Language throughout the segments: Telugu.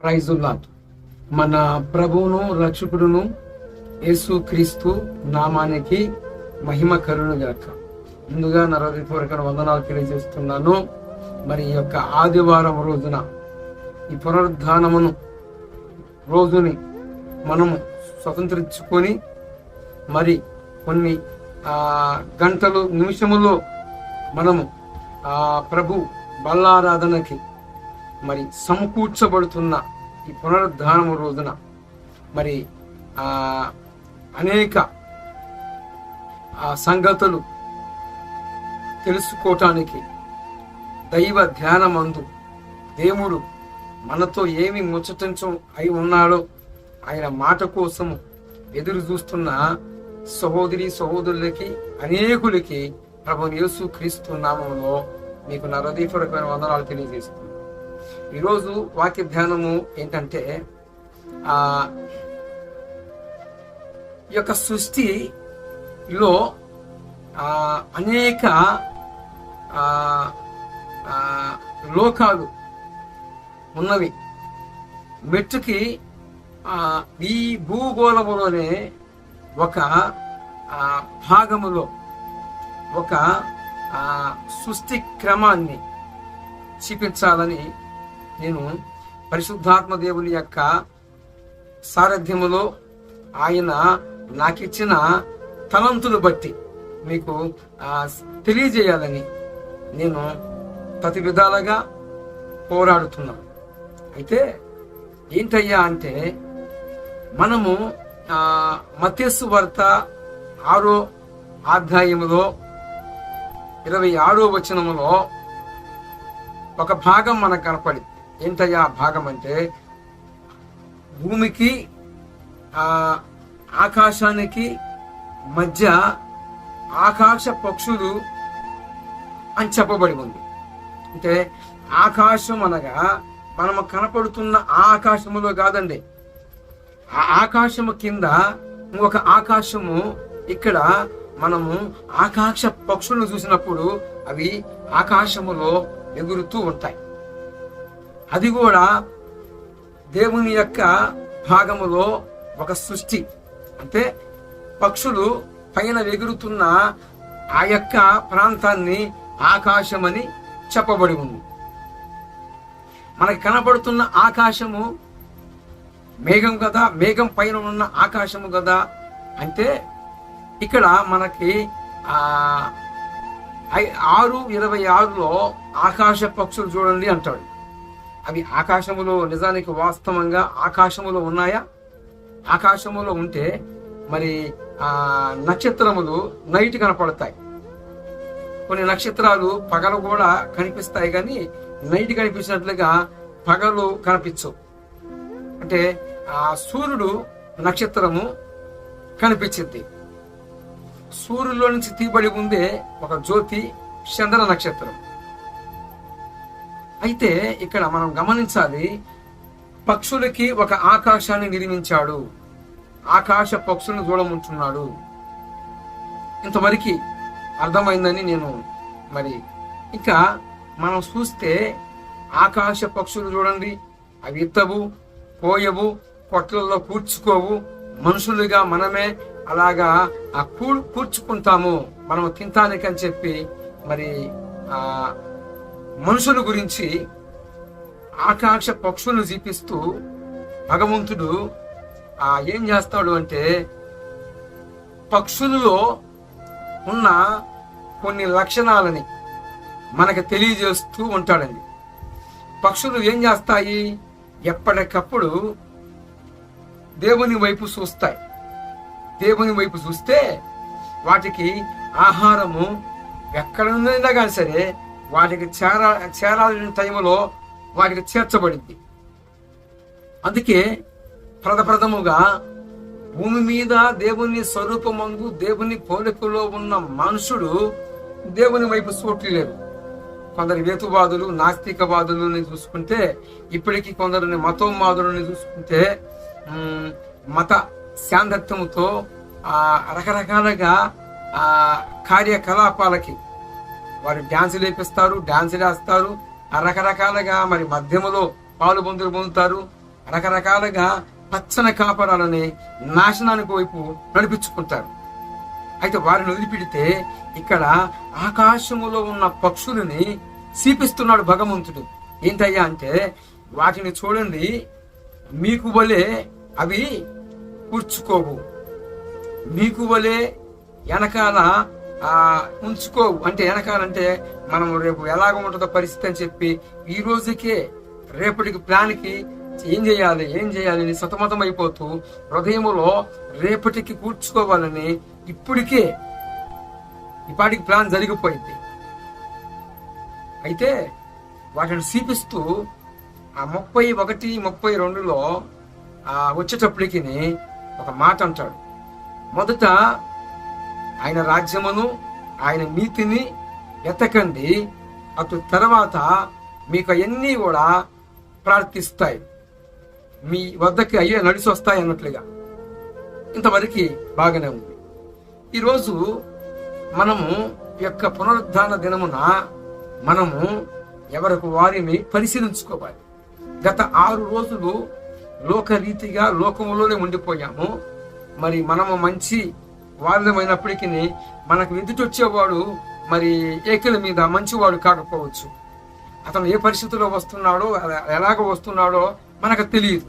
ప్రైజుల్లాట్ మన ప్రభువును రక్షకుడును యేసు క్రీస్తు నామానికి మహిమ కరుణు గాక ముందుగా నా హృదయపూర్వక వందనాలు తెలియజేస్తున్నాను. మరి ఈ యొక్క ఆదివారం రోజున ఈ పునరుద్ధానమును రోజుని మనము స్వతంత్రించుకొని మరి కొన్ని గంటలు నిమిషములో మనము ప్రభు బల్లారాధనకి మరి సమకూర్చబడుతున్న ఈ పునరుద్ధానము రోజున మరి అనేక ఆ సంగతులు తెలుసుకోవటానికి దైవ ధ్యానమందు దేవుడు మనతో ఏమి ముచ్చటించం అయి ఉన్నాడో ఆయన మాట కోసము ఎదురు చూస్తున్న సహోదరి సహోదరులకి అనేకులకి ప్రభు యేసు క్రీస్తు నామంలో మీకు నా హృదయపూర్వకమైన వందనాలు తెలియజేస్తుంది ఈరోజు వాక్య ధ్యానము ఏంటంటే ఆ ఈ యొక్క సృష్టిలో ఆ, అనేక ఆ, లోకాలు ఉన్నవి. మెట్టుకి ఈ భూగోళములోనే ఒక భాగములో ఒక సృష్టి క్రమాన్ని చూపించాలని నేను పరిశుద్ధాత్మ దేవుని యొక్క సారథ్యములో ఆయన నాకిచ్చిన తలంతులు బట్టి మీకు తెలియజేయాలని నేను ప్రతి విధాలుగా పోరాడుతున్నాను. అయితే ఏంటయ్యా అంటే మనము మత్స్సు వార్త ఆరో అధ్యాయములో ఇరవై ఆరో వచనములో ఒక భాగం మనకు కనపడింది. ఏంటయ్యా భాగం అంటే భూమికి ఆ ఆకాశానికి మధ్య ఆకాశ పక్షులు అని చెప్పబడి ఉంది. అంటే ఆకాశం అనగా మనము కనపడుతున్న ఆ ఆకాశములో కాదండి. ఆ ఆకాశము కింద ఇంకొక ఆకాశము ఇక్కడ మనము ఆకాశ పక్షులను చూసినప్పుడు అవి ఆకాశములో ఎగురుతూ ఉంటాయి. అది కూడా దేవుని యొక్క భాగములో ఒక సృష్టి. అంటే పక్షులు పైన ఎగురుతున్న ఆ యొక్క ప్రాంతాన్ని ఆకాశమని చెప్పబడి ఉంది. మనకి కనబడుతున్న ఆకాశము మేఘం కదా మేఘం పైన ఉన్న ఆకాశము కదా అంటే ఇక్కడ మనకి ఐ- ఆరు ఇరవై ఆరులో ఆకాశ పక్షులు చూడండి అంటాడు. అవి ఆకాశములో నిజానికి వాస్తవంగా ఆకాశములో ఉన్నాయా? ఆకాశములో ఉంటే మరి ఆ నక్షత్రములు నైట్ కనపడతాయి. కొన్ని నక్షత్రాలు పగలు కూడా కనిపిస్తాయి కానీ నైట్ కనిపించినట్లుగా పగలు కనిపించవు. అంటే ఆ సూర్యుడు నక్షత్రము కనిపించింది. సూర్యులో నుంచి తీయబడి ఉందే ఒక జ్యోతి చంద్ర నక్షత్రం. అయితే ఇక్కడ మనం గమనించాలి పక్షులకి ఒక ఆకాశాన్ని నిర్మించాడు. ఆకాశ పక్షులను చూడముంటున్నాడు. ఇంతవరకు అర్థమైందని నేను మరి ఇంకా మనం చూస్తే ఆకాశ పక్షులు చూడండి. అవి ఎత్తవు పోయవు కొట్లలో కూర్చుకోవు. మనుషులుగా మనమే అలాగా ఆ కూ కూర్చుకుంటాము. మనం తింటానికని చెప్పి మరి మనుషుల గురించి ఆకాంక్ష పక్షులను చూపిస్తూ భగవంతుడు ఆ ఏం చేస్తాడు అంటే పక్షులలో ఉన్న కొన్ని లక్షణాలని మనకు తెలియజేస్తూ ఉంటాడండి. పక్షులు ఏం చేస్తాయి? ఎప్పటికప్పుడు దేవుని వైపు చూస్తాయి. దేవుని వైపు చూస్తే వాటికి ఆహారము ఎక్కడ ఉందైనా కానీ సరే వాటికి చేరా చేరాలని టైంలో వాటికి చేర్చబడింది. అందుకే ప్రథప్రథముగా భూమి మీద దేవుని స్వరూపమందు దేవుని పోలికలో ఉన్న మనుషుడు దేవుని వైపు చూడలేరు కొందరు వేతువాదులు నాస్తికవాదులని చూసుకుంటే ఇప్పటికీ కొందరిని మతోన్మాదులని చూసుకుంటే మత శాంతత్వంతో ఆ రకరకాలుగా ఆ కార్యకలాపాలకి వారు డ్యాన్సులు వేపిస్తారు డ్యాన్సులు వేస్తారు రకరకాలుగా మరి మధ్యములో పాలు పొందులు పొందుతారు రకరకాలుగా పచ్చని కాపరాలని నాశనానికి వైపు నడిపించుకుంటారు. అయితే వారిని వదిలిపెడితే ఇక్కడ ఆకాశములో ఉన్న పక్షులని సీపిస్తున్నాడు భగవంతుడు. ఏంటయ్యా అంటే వాటిని చూడండి మీకు వలె అవి కూర్చుకోవు. మీకు వలె వెనకాల ఉంచుకోవు. అంటే వెనకాలంటే మనం రేపు ఎలాగ ఉంటుందో పరిస్థితి అని చెప్పి ఈ రోజుకే రేపటికి ప్లాన్కి ఏం చేయాలి ఏం చేయాలి అని సతమతం అయిపోతూ హృదయంలో రేపటికి కూర్చుకోవాలని ఇప్పటికే ఇప్పటికి ప్లాన్ జరిగిపోయింది. అయితే వాటిని చూపిస్తూ ఆ ముప్పై ఒకటి ముప్పై రెండులో ఆ వచ్చేటప్పటికి ఒక మాట అంటాడు. మొదట ఆయన రాజ్యమును ఆయన నీతిని ఎతకండి అటు తర్వాత మీకు అవన్నీ కూడా ప్రార్థిస్తాయి. మీ వద్దకి అయ్యే నడిచి వస్తాయి అన్నట్లుగా. ఇంతవరకు బాగానే ఉంది. ఈరోజు మనము ఈ యొక్క పునరుద్ధాన దినమున మనము ఎవరికి వారిని పరిశీలించుకోవాలి. గత ఆరు రోజులు లోకరీతిగా లోకములోనే ఉండిపోయాము. మరి మనము మంచి వాళ్ళమైనప్పటికీ మనకు ఎదుటి వచ్చేవాడు మరి ఏకల మీద మంచివాడు కాకపోవచ్చు. అతను ఏ పరిస్థితిలో వస్తున్నాడో ఎలాగ వస్తున్నాడో మనకు తెలియదు.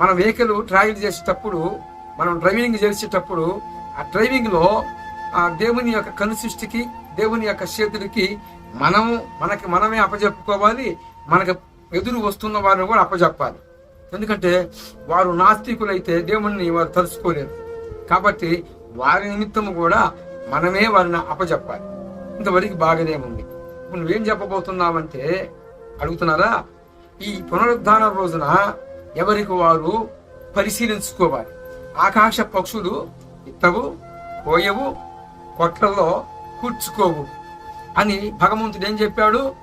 మనం వెహికల్ ట్రావెల్ చేసేటప్పుడు మనం డ్రైవింగ్ చేసేటప్పుడు ఆ డ్రైవింగ్లో ఆ దేవుని యొక్క కనుసృష్టికి దేవుని యొక్క చేతులకి మనము మనకి మనమే అప్పజెప్పుకోవాలి మనకు ఎదురు వస్తున్న వారిని కూడా అప్పజెప్పాలి. ఎందుకంటే వారు నాస్తికులైతే దేవుణ్ణి వారు తలుసుకోలేరు కాబట్టి వారి నిమిత్తము కూడా మనమే వారిని అప్పజెప్పాలి. ఇంతవరకు బాగానే ఉంది. ఇప్పుడు నువ్వేం చెప్పబోతున్నావంటే అడుగుతున్నారా? ఈ పునరుద్ధాన రోజున ఎవరికి వారు పరిశీలించుకోవాలి? ఆకాశ పక్షులు ఇత్తవు కోయవు కొట్లలో కూర్చుకోవు అని భగవంతుడు ఏం చెప్పాడు?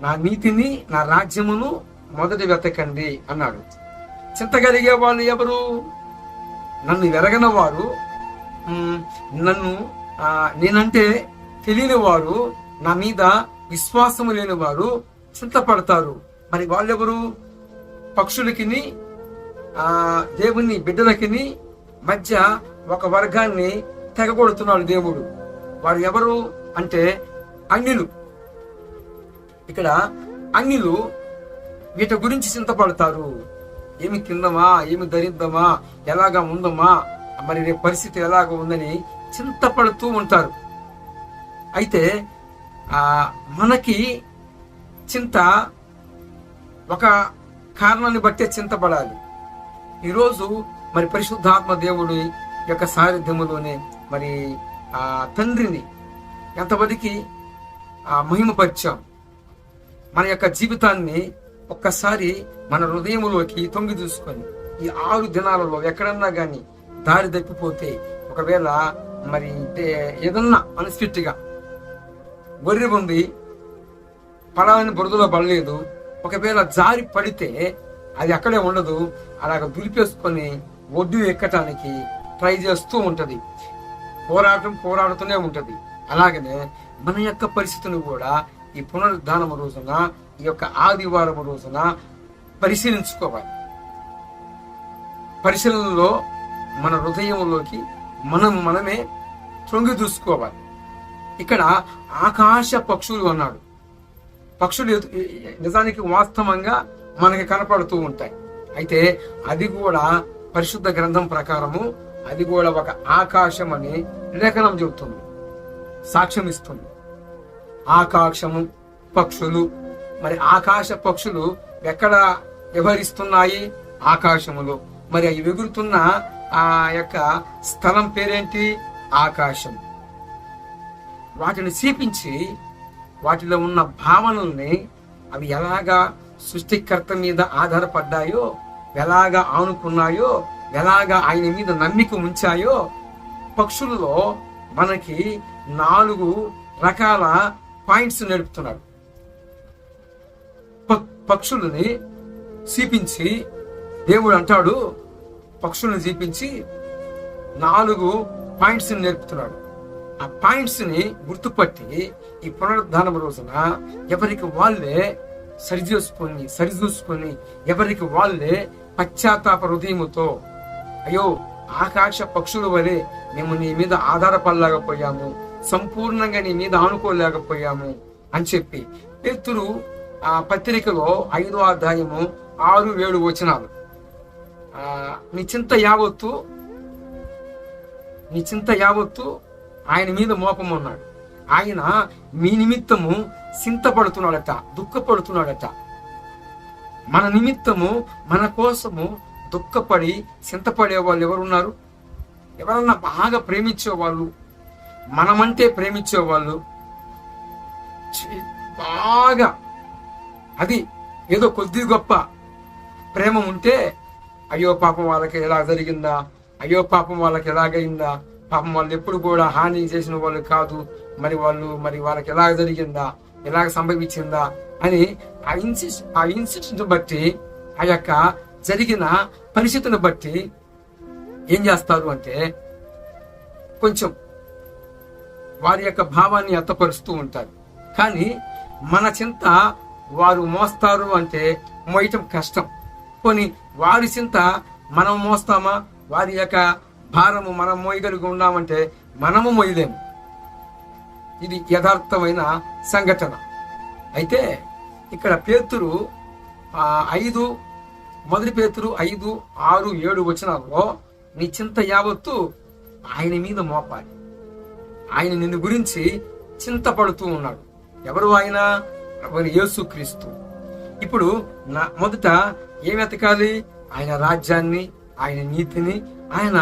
నా నీతిని నా రాజ్యమును మొదటి వెతకండి అన్నాడు. చింతగలిగే వాళ్ళు ఎవరు? నన్ను వెరగన వారు నన్ను నేనంటే తెలియని వారు నా మీద విశ్వాసము లేని వారు చింతపడతారు. మరి వాళ్ళెవరు? పక్షులకిని దేవుని బిడ్డలకిని మధ్య ఒక వర్గాన్ని తెగగొడుతున్నాడు దేవుడు. వారు ఎవరు అంటే అన్యులు. ఇక్కడ అన్యులు వీటి గురించి చింతపడతారు. ఏమి తిందమా? ఏమి ధరిద్దామా ఎలాగా ఉందమా మరి రేపు పరిస్థితి ఎలాగ ఉందని చింతపడుతూ ఉంటారు. అయితే మనకి చింత ఒక కారణాన్ని బట్టే చింతపడాలి. ఈరోజు మరి పరిశుద్ధాత్మ దేవుడి యొక్క సారథ్యములోనే మరి ఆ తండ్రిని ఎంతమందికి ఆ మహిమపరిచాం? మన యొక్క జీవితాన్ని ఒక్కసారి మన హృదయంలోకి తొంగి చూసుకొని ఈ ఆరు దినాలలో ఎక్కడన్నా కానీ దారి తప్పిపోతే ఒకవేళ మరి ఏదన్నా అన్స్ఫిట్గా గొర్రె ఉంది పడాలని బురదలో పడలేదు ఒకవేళ జారి పడితే అది అక్కడే ఉండదు. అలాగ దులిపేసుకొని ఒడ్డు ఎక్కటానికి ట్రై చేస్తూ ఉంటుంది. పోరాటం పోరాడుతూనే ఉంటుంది. అలాగనే మన యొక్క పరిస్థితిని కూడా ఈ పునరుద్ధానం రోజున ఈ యొక్క ఆదివారం రోజున పరిశీలించుకోవాలి. పరిశీలనలో మన హృదయంలోకి మనం మనమే తొంగి చూసుకోవాలి ఇక్కడ ఆకాశ పక్షులు అన్నాడు. పక్షులు నిజానికి వాస్తవంగా మనకి కనపడుతూ ఉంటాయి. అయితే అది కూడా పరిశుద్ధ గ్రంథం ప్రకారము అది కూడా ఒక ఆకాశం అని లేఖనం చెబుతుంది సాక్ష్యం ఇస్తుంది ఆకాశము పక్షులు మరి ఆకాశ పక్షులు ఎక్కడ వ్యవహరిస్తున్నాయి? ఆకాశములో. మరి అవి ఎగురుతున్న ఆ యొక్క స్థలం పేరేంటి? ఆకాశం. వాటిని చూపించి వాటిలో ఉన్న భావనల్ని అవి ఎలాగా సృష్టికర్త మీద ఆధారపడ్డాయో ఎలాగా ఆనుకున్నాయో ఎలాగా ఆయన మీద నమ్మిక ఉంచాయో పక్షులలో మనకి నాలుగు రకాల పాయింట్స్ నడుపుతున్నాడు పక్షులని చీపించి దేవుడు అంటాడు పక్షులను చీపించి నాలుగు పాయింట్స్ని నేర్పుతున్నాడు. ఆ పాయింట్స్ని గుర్తుపట్టి ఈ పునరుద్ధానం రోజున ఎవరికి వాళ్ళే సరిచూసుకొని సరిచూసుకొని ఎవరికి వాళ్ళే పశ్చాత్తాప హృదయముతో అయ్యో ఆకాశ పక్షుల వలె మేము నీ మీద ఆధారపడలేకపోయాము సంపూర్ణంగా నీ మీద ఆనుకోలేకపోయాము అని చెప్పి పేతురు ఆ పత్రికలో ఐదో అధ్యాయము ఆరు ఏడు వచనాలు. ఆ, నీ చింత యావత్తు నీ చింత యావత్తు ఆయన మీద మోపం ఉన్నాడు ఆయన మీ నిమిత్తము చింతపడుతున్నాడట దుఃఖపడుతున్నాడట. మన నిమిత్తము మన కోసము దుఃఖపడి చింతపడే వాళ్ళు ఎవరున్నారు? ఎవరన్నా బాగా ప్రేమించేవాళ్ళు మనమంటే ప్రేమించేవాళ్ళు చి- బాగా అది ఏదో కొద్ది గొప్ప ప్రేమ ఉంటే అయ్యో పాపం వాళ్ళకి ఎలా జరిగిందా? అయ్యో పాపం వాళ్ళకి ఎలాగైందా? పాపం వాళ్ళు ఎప్పుడు కూడా హాని చేసిన వాళ్ళు కాదు. మరి వాళ్ళు మరి వాళ్ళకి ఎలా జరిగిందా? ఎలాగ సంభవించిందా? అని ఆ ఇన్సిస్ ఆ ఇన్సిడెంట్ బట్టి ఆ యొక్క జరిగిన పరిస్థితిని బట్టి ఏం చేస్తారు అంటే కొంచెం వారి యొక్క భావాన్ని అర్థపరుస్తూ ఉంటారు. కానీ మన చింత వారు మోస్తారు అంటే మోయటం కష్టం. కొని వారి చింత మనం మోస్తామా? వారి యొక్క భారము మనం మోయగలిగి ఉన్నామంటే మనము మోయలేము. ఇది యథార్థమైన సంఘటన. అయితే ఇక్కడ పేతురు ఐదు మొదటి పేతురు ఐదు ఆరు ఏడు వచనాల్లో నీ చింత యావత్తు ఆయన మీద మోపాలి. ఆయన నిన్ను గురించి చింతపడుతూ ఉన్నాడు. ఎవరు ఆయన? ప్రభుని యేసుక్రీస్తు ఇప్పుడు నా మొదట ఏం వెతకాలి? ఆయన రాజ్యాన్ని ఆయన నీతిని ఆయన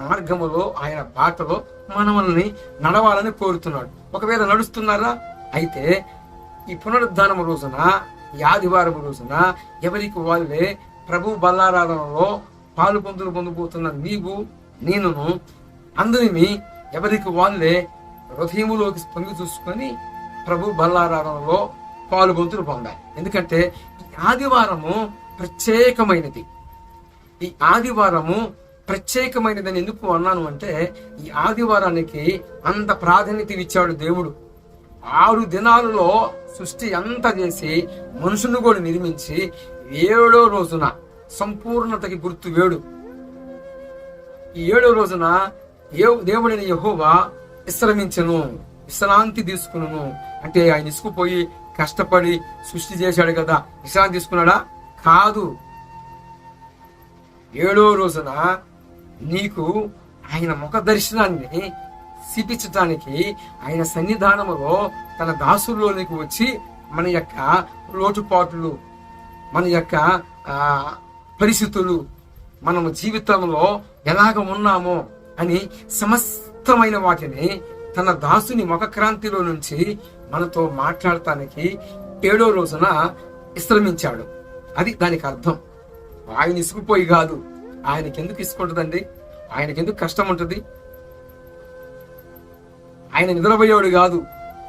మార్గములో ఆయన బాటలో మనమల్ని నడవాలని కోరుతున్నాడు. ఒకవేళ నడుస్తున్నారా? అయితే ఈ పునరుద్ధానం రోజున ఈ ఆదివారం రోజున ఎవరికి వాళ్ళే ప్రభు బల్లారాధనలో పాలు పొందులు పొందుపోతున్న నీవు నేనును అందరినీ ఎవరికి వాళ్ళే హృదయములోకి పొంగి చూసుకొని ప్రభు బల్లారాధనలో పాలు పొందులు పొందాలి ఎందుకంటే ఈ ఆదివారము ప్రత్యేకమైనది. ఈ ఆదివారము ప్రత్యేకమైనదని ఎందుకు అన్నాను అంటే ఈ ఆదివారానికి అంత ప్రాధాన్యత ఇచ్చాడు దేవుడు. ఆరు దినాలలో సృష్టి అంతా చేసి మనుషుని కూడా నిర్మించి ఏడో రోజున సంపూర్ణతకి గుర్తు వేడు. ఈ ఏడో రోజున దేవుడిని దేవుడైన యహోవా విశ్రమించను. విశ్రాంతి తీసుకును అంటే ఆయన ఇసుకుపోయి కష్టపడి సృష్టి చేశాడు కదా విశ్రాంతి తీసుకున్నాడా? కాదు. ఏడో రోజున నీకు ఆయన ముఖ దర్శనాన్ని చూపించటానికి ఆయన సన్నిధానములో తన దాసుల్లోనికి వచ్చి మన యొక్క లోటుపాట్లు మన యొక్క పరిస్థితులు మనము జీవితంలో ఎలాగ ఉన్నామో అని సమస్తమైన వాటిని తన దాసుని ముఖక్రాంతిలో నుంచి మనతో మాట్లాడటానికి ఏడో రోజున విశ్రమించాడు. అది దానికి అర్థం. ఆయన ఇసుకుపోయి కాదు. ఆయనకి ఎందుకు ఇసుకుంటుందండి ఆయనకి ఎందుకు కష్టం ఉంటుంది? ఆయన నిద్రపోయేవాడు కాదు.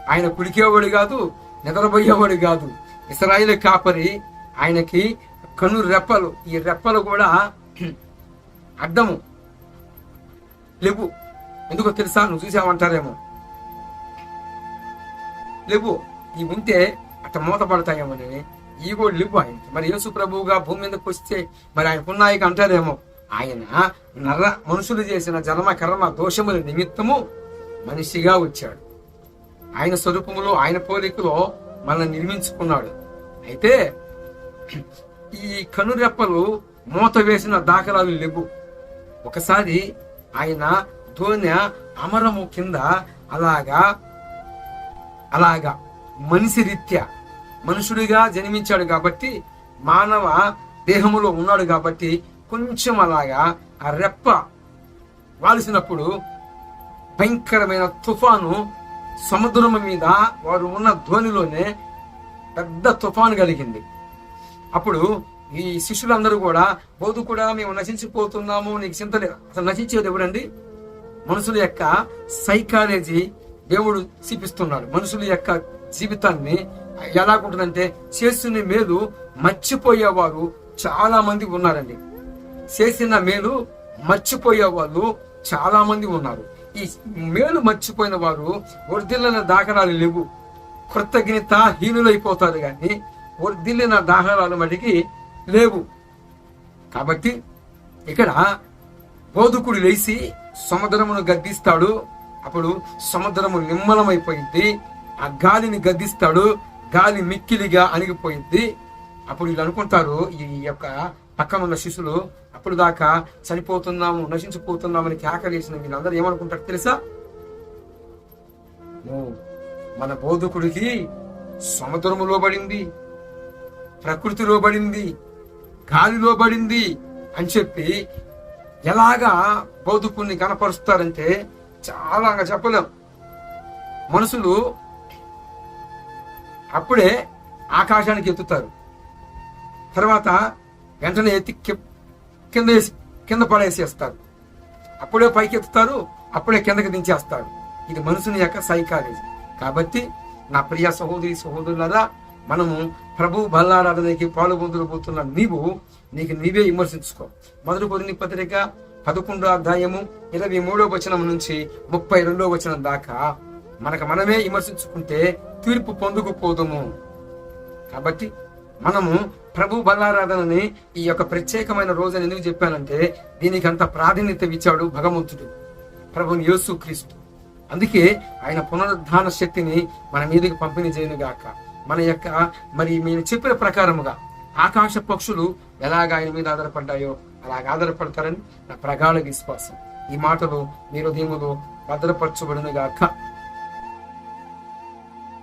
ఆయన కుడికేవాడు కాదు. నిద్రపోయేవాడు కాదు. ఇస్రాయిల్ కాపరి ఆయనకి కను రెప్పలు. ఈ రెప్పలు కూడా అర్థము. లేవు. ఎందుకో తెలుసా? నువ్వు చూసావంటారేమో. లేవు ఈ ఉంటే అట్ట మూత పడతాయేమోని ఈ కూడా లేవు ఆయన మరి యేసు ప్రభువుగా భూమి మీదకి వస్తే మరి ఆయనకున్నాయిక అంటారేమో. ఆయన నర మనుషులు చేసిన జన్మ కర్మ దోషముల నిమిత్తము మనిషిగా వచ్చాడు. ఆయన స్వరూపములో ఆయన పోలికలో మనల్ని నిర్మించుకున్నాడు. అయితే ఈ కనురెప్పలు మూత వేసిన దాఖలాలు లేవు. ఒకసారి ఆయన ధోని అమరము కింద అలాగా అలాగా మనిషి రీత్యా మనుషుడిగా జన్మించాడు కాబట్టి మానవ దేహములో ఉన్నాడు కాబట్టి కొంచెం అలాగా ఆ రెప్ప వాల్సినప్పుడు భయంకరమైన తుఫాను సముద్రం మీద వారు ఉన్న ధోనిలోనే పెద్ద తుఫాను కలిగింది. అప్పుడు ఈ శిష్యులందరూ కూడా బోధు కూడా మేము నశించిపోతున్నాము నీకు చింత లేదు అసలు నశించేది ఎవరండి? మనుషుల యొక్క సైకాలజీ దేవుడు చూపిస్తున్నాడు. మనుషుల యొక్క జీవితాన్ని ఎలాగుంటుందంటే చేస్తున్న మేలు మర్చిపోయేవారు చాలా మంది ఉన్నారండి. చేసిన మేలు మర్చిపోయే వాళ్ళు చాలా మంది ఉన్నారు. ఈ మేలు మర్చిపోయిన వారు వర్దిల్లిన దాఖలాలు లేవు. కృతజ్ఞత హీనులైపోతారు కానీ వర్దిల్లిన దాహనాలు మటుకి లేవు. కాబట్టి ఇక్కడ బోధకుడు లేచి సముద్రమును గద్దిస్తాడు. అప్పుడు సముద్రము నిమ్మలమైపోయింది. ఆ గాలిని గద్దిస్తాడు. గాలి మిక్కిలిగా అణిగిపోయింది. అప్పుడు వీళ్ళు అనుకుంటారు ఈ యొక్క పక్కన ఉన్న శిశులు అప్పుడు దాకా చనిపోతున్నాము నశించిపోతున్నామని కేకలేసిన వీళ్ళందరూ ఏమనుకుంటారు తెలుసా? మన బోధకుడికి సముద్రము లోబడింది ప్రకృతి లోబడింది గాలి లోబడింది అని చెప్పి ఎలాగా బోధకుల్ని కనపరుస్తారంటే చాలా చెప్పలేం. మనుషులు అప్పుడే ఆకాశానికి ఎత్తుతారు. తర్వాత వెంటనే ఎత్తి కింద వేసి కింద పడేసేస్తారు. అప్పుడే పైకి ఎత్తుతారు అప్పుడే కిందకి దించేస్తారు. ఇది మనుషుని యొక్క సైకాలజీ. కాబట్టి నా ప్రియ సహోదరి సహోదరులరా మనము ప్రభు బల్లారాధనకి పాలుపొందబోతున్న నీవు నీకు నీవే విమర్శించుకో. మొదటి కొన్ని పత్రిక పదకొండో అధ్యాయము ఇరవై మూడో వచనం నుంచి ముప్పై రెండో వచనం దాకా మనకు మనమే విమర్శించుకుంటే తీర్పు పొందుకుపోదుము కాబట్టి మనము ప్రభు బల్లారాధనని ఈ యొక్క ప్రత్యేకమైన రోజుని ఎందుకు చెప్పానంటే దీనికి అంత ప్రాధాన్యత ఇచ్చాడు భగవంతుడు ప్రభుని యేసు క్రీస్తు అందుకే ఆయన పునరుద్ధాన శక్తిని మన మీదకి పంపిణీ చేయను గాక మన యొక్క మరి మీరు చెప్పిన ప్రకారముగా ఆకాశ పక్షులు ఎలాగ ఆయన మీద ఆధారపడ్డాయో అలాగ ఆధారపడతారని నా ప్రగాఢ విశ్వాసం. ఈ మాటలు మీరు దీములు భద్రపరచబడినగాక.